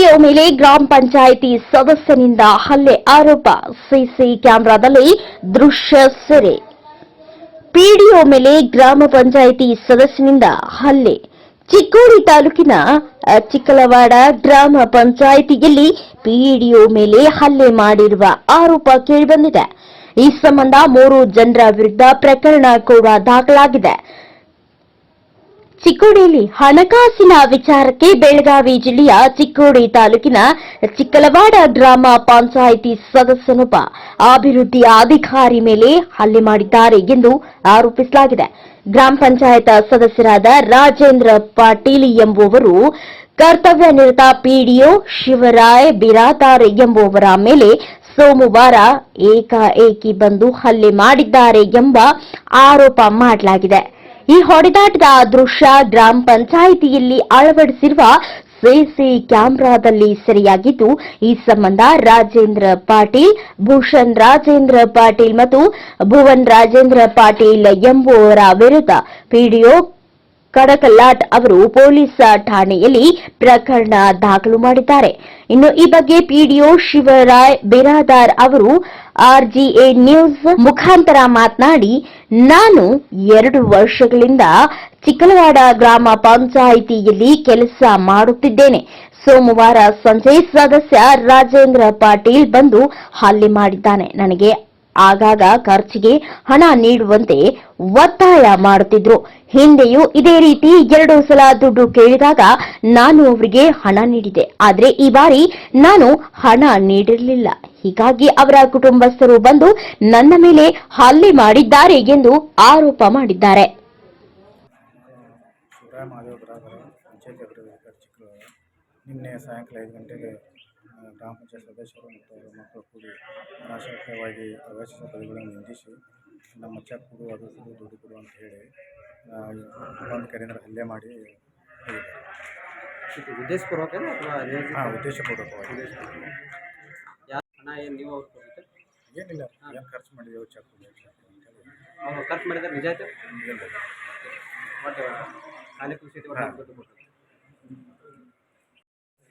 PDO ಮೇಲೆ ಗ್ರಾಮ ಪಂಚಾಯಿತಿ ಸದಸ್ಯನಿಂದ ಹಲ್ಲೆ ಆರೋಪ. ಸಿಸಿ ಕ್ಯಾಮೆರಾದಲ್ಲಿ ದೃಶ್ಯ ಸೆರೆ. ಪಿಡಿಒ ಮೇಲೆ ಗ್ರಾಮ ಪಂಚಾಯಿತಿ ಸದಸ್ಯನಿಂದ ಹಲ್ಲೆ. ಚಿಕ್ಕೋಡಿ ತಾಲೂಕಿನ ಚಿಕ್ಕಲವಾಡ ಗ್ರಾಮ ಪಂಚಾಯಿತಿಯಲ್ಲಿ ಪಿಡಿಒ ಮೇಲೆ ಹಲ್ಲೆ ಮಾಡಿರುವ ಆರೋಪ ಕೇಳಿಬಂದಿದೆ. ಈ ಸಂಬಂಧ ಮೂರು ಜನರ ವಿರುದ್ಧ ಪ್ರಕರಣ ಕೂಡ ದಾಖಲಾಗಿದೆ. ಚಿಕ್ಕೋಡಿಯಲ್ಲಿ ಹಣಕಾಸಿನ ವಿಚಾರಕ್ಕೆ ಬೆಳಗಾವಿ ಜಿಲ್ಲೆಯ ಚಿಕ್ಕೋಡಿ ತಾಲೂಕಿನ ಚಿಕ್ಕಲವಾಡ ಗ್ರಾಮ ಪಂಚಾಯಿತಿ ಸದಸ್ಯನೊಬ್ಬ ಅಭಿವೃದ್ಧಿ ಅಧಿಕಾರಿ ಮೇಲೆ ಹಲ್ಲೆ ಮಾಡಿದ್ದಾರೆ ಎಂದು ಆರೋಪಿಸಲಾಗಿದೆ. ಗ್ರಾಮ ಪಂಚಾಯತ್ ಸದಸ್ಯರಾದ ರಾಜೇಂದ್ರ ಪಾಟೀಲ್ ಎಂಬುವರು ಕರ್ತವ್ಯ ನಿರತ ಪಿಡಿಒ ಶಿವರಾಯ್ ಬಿರಾದಾರ್ ಎಂಬುವರ ಮೇಲೆ ಸೋಮವಾರ ಏಕಾಏಕಿ ಬಂದು ಹಲ್ಲೆ ಮಾಡಿದ್ದಾರೆ ಎಂಬ ಆರೋಪ ಮಾಡಲಾಗಿದೆ. ಈ ಹೊಡೆದಾಟದ ದೃಶ್ಯ ಗ್ರಾಮ ಪಂಚಾಯಿತಿಯಲ್ಲಿ ಅಳವಡಿಸಿರುವ ಸಿಸಿ ಕ್ಯಾಮೆರಾದಲ್ಲಿ ಸೆರೆಯಾಗಿದ್ದು, ಈ ಸಂಬಂಧ ರಾಜೇಂದ್ರ ಪಾಟೀಲ್, ಭೂಷಣ್ ರಾಜೇಂದ್ರ ಪಾಟೀಲ್ ಮತ್ತು ಭುವನ್ ರಾಜೇಂದ್ರ ಪಾಟೀಲ್ ಎಂಬುವರ ವಿರುದ್ಧ ಪಿಡಿಒ ಕಡಕಲಾಟ್ ಅವರು ಪೊಲೀಸ್ ಠಾಣೆಯಲ್ಲಿ ಪ್ರಕರಣ ದಾಖಲು ಮಾಡಿದ್ದಾರೆ. ಇನ್ನು ಈ ಬಗ್ಗೆ ಪಿಡಿಒ ಶಿವರಾಯ್ ಬಿರಾದಾರ್ ಅವರು ಆರ್ಜಿಎ ನ್ಯೂಸ್ ಮುಖಾಂತರ ಮಾತನಾಡಿ, ನಾನು ಎರಡು ವರ್ಷಗಳಿಂದ ಚಿಕ್ಕಲವಾಡ ಗ್ರಾಮ ಪಂಚಾಯಿತಿಯಲ್ಲಿ ಕೆಲಸ ಮಾಡುತ್ತಿದ್ದೇನೆ. ಸೋಮವಾರ ಸಂಜೆ ಸದಸ್ಯ ರಾಜೇಂದ್ರ ಪಾಟೀಲ್ ಬಂದು ಹಲ್ಲೆ ಮಾಡಿದ್ದಾನೆ. ನನಗೆ ಆಗಾಗ ಖರ್ಚಿಗೆ ಹಣ ನೀಡುವಂತೆ ಒತ್ತಾಯ ಮಾಡುತ್ತಿದ್ರು. ಹಿಂದೆಯೂ ಇದೇ ರೀತಿ ಎರಡು ಸಲ ದುಡ್ಡು ಕೇಳಿದಾಗ ನಾನು ಅವರಿಗೆ ಹಣ ನೀಡಿದೆ. ಆದ್ರೆ ಈ ಬಾರಿ ನಾನು ಹಣ ನೀಡಿರಲಿಲ್ಲ. ಹೀಗಾಗಿ ಅವರ ಕುಟುಂಬಸ್ಥರು ಬಂದು ನನ್ನ ಮೇಲೆ ಹಲ್ಲೆ ಮಾಡಿದ್ದಾರೆ ಎಂದು ಆರೋಪ ಮಾಡಿದ್ದಾರೆ. ನಿನ್ನೆ ಸಾಯಂಕಾಲ ಐದು ಗಂಟೆಗೆ ಗ್ರಾಮ ಪಂಚಾಯತ್ ಸದಸ್ಯರು ಮತ್ತು ಮಕ್ಕಳು ಕೂಡಿ ಅನಾಶಕವಾಗಿ ಪ್ರವೇಶಿಸುವ ಪದಗಳನ್ನು ನಿಂದಿಸಿ ನಮ್ಮ ಚೆಕ್ ಕೊಡು ಅದು ಕೊಡು ದುಡ್ಡು ಕೊಡು ಅಂತ ಹೇಳಿ ಒಂದು ಕರೆಯಿಂದ ಹಲ್ಲೆ ಮಾಡಿ ಉದ್ದೇಶಪೂರ್ವಕ? ಹಾಂ ಉದ್ದೇಶಪೂರ್ವಕವಾಗಿ. ಹಣ ಏನು ನೀವು ಅವ್ರು ಕೊಟ್ಟಿದ್ದು? ಏನಿಲ್ಲ ಏನು ಖರ್ಚು ಮಾಡಿದೆವು ಚೆಕ್ ಅವ್ರು ಖರ್ಚು ಮಾಡಿದ್ರೆ ನಿಜ ಆಯ್ತು ಒಟ್ಟು ಖಾಲಿ ಕೃಷಿ.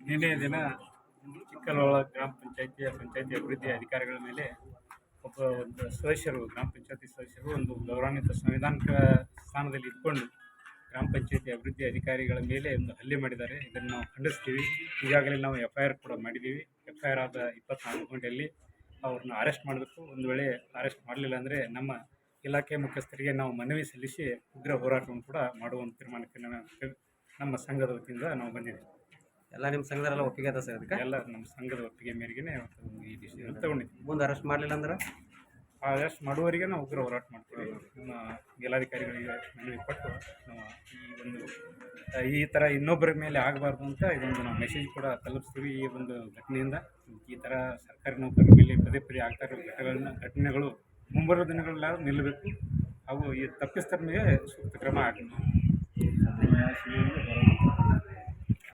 ನಿನ್ನೆ ದಿನ ಚಿಕ್ಕಲವಾಳ ಗ್ರಾಮ ಪಂಚಾಯತಿಯ ಪಂಚಾಯಿತಿ ಅಭಿವೃದ್ಧಿ ಅಧಿಕಾರಿಗಳ ಮೇಲೆ ಒಬ್ಬ ಒಂದು ಸದಸ್ಯರು, ಗ್ರಾಮ ಪಂಚಾಯತಿ ಸದಸ್ಯರು ಒಂದು ಗೌರವಾನ್ವಿತ ಸಂವಿಧಾನಿಕ ಸ್ಥಾನದಲ್ಲಿ ಇಟ್ಕೊಂಡು ಗ್ರಾಮ ಪಂಚಾಯತಿ ಅಭಿವೃದ್ಧಿ ಅಧಿಕಾರಿಗಳ ಮೇಲೆ ಒಂದು ಹಲ್ಲೆ ಮಾಡಿದ್ದಾರೆ. ಇದನ್ನು ನಾವು ಖಂಡಿಸ್ತೀವಿ. ಈಗಾಗಲೇ ನಾವು ಎಫ್ ಐ ಆರ್ ಕೂಡ ಮಾಡಿದ್ದೀವಿ. ಎಫ್ ಐ ಆರ್ ಆದ ಇಪ್ಪತ್ನಾಲ್ಕು ಗಂಟೆಯಲ್ಲಿ ಅವ್ರನ್ನ ಅರೆಸ್ಟ್ ಮಾಡಬೇಕು. ಒಂದು ವೇಳೆ ಅರೆಸ್ಟ್ ಮಾಡಲಿಲ್ಲ ಅಂದರೆ ನಮ್ಮ ಇಲಾಖೆ ಮುಖ್ಯಸ್ಥರಿಗೆ ನಾವು ಮನವಿ ಸಲ್ಲಿಸಿ ಉಗ್ರ ಹೋರಾಟವನ್ನು ಕೂಡ ಮಾಡುವ ತೀರ್ಮಾನಕ್ಕೆ ನಮ್ಮ ಸಂಘದ ವತಿಯಿಂದ ನಾವು ಬಂದಿದ್ದೀವಿ. ಎಲ್ಲ ನಿಮ್ಮ ಸಂಘದಲ್ಲ ಒಪ್ಪಿಗೆ ಅದ ಸರ್ ಅದಕ್ಕೆ? ಎಲ್ಲ ನಮ್ಮ ಸಂಘದ ಒಪ್ಪಿಗೆ ಮೇರೆಗೆ ಈ ಡಿಸಿಷನ್ ತಗೊಂಡಿದ್ದೀವಿ ಮುಂದೆ ಅರೆಸ್ಟ್ ಮಾಡಲಿಲ್ಲ ಅಂದ್ರೆ? ಅರೆಸ್ಟ್ ಮಾಡುವವರಿಗೆ ನಾವು ಉಗ್ರ ಹೋರಾಟ ಮಾಡ್ತೀವಿ. ನಮ್ಮ ಜಿಲ್ಲಾಧಿಕಾರಿಗಳಿಗೆ ಮನವಿ ಕೊಟ್ಟು ನಾವು ಈ ಒಂದು ಈ ಥರ ಇನ್ನೊಬ್ಬರ ಮೇಲೆ ಆಗಬಾರ್ದು ಅಂತ ಇದೊಂದು ನಾವು ಮೆಸೇಜ್ ಕೂಡ ತಲುಪಿಸ್ತೀವಿ. ಈ ಒಂದು ಘಟನೆಯಿಂದ ಈ ಥರ ಸರ್ಕಾರಿ ನೌಕರರ ಮೇಲೆ ಪದೇ ಪದೇ ಆಗ್ತಾ ಇರೋ ಘಟನೆಗಳನ್ನ ಘಟನೆಗಳು ಮುಂಬರುವ ದಿನಗಳೆಲ್ಲ ನಿಲ್ಲಬೇಕು. ಹಾಗೂ ಈ ತಪ್ಪಿಸ್ತರ ಮೇಲೆ ಸೂಕ್ತ ಕ್ರಮ ಆಗಬೇಕು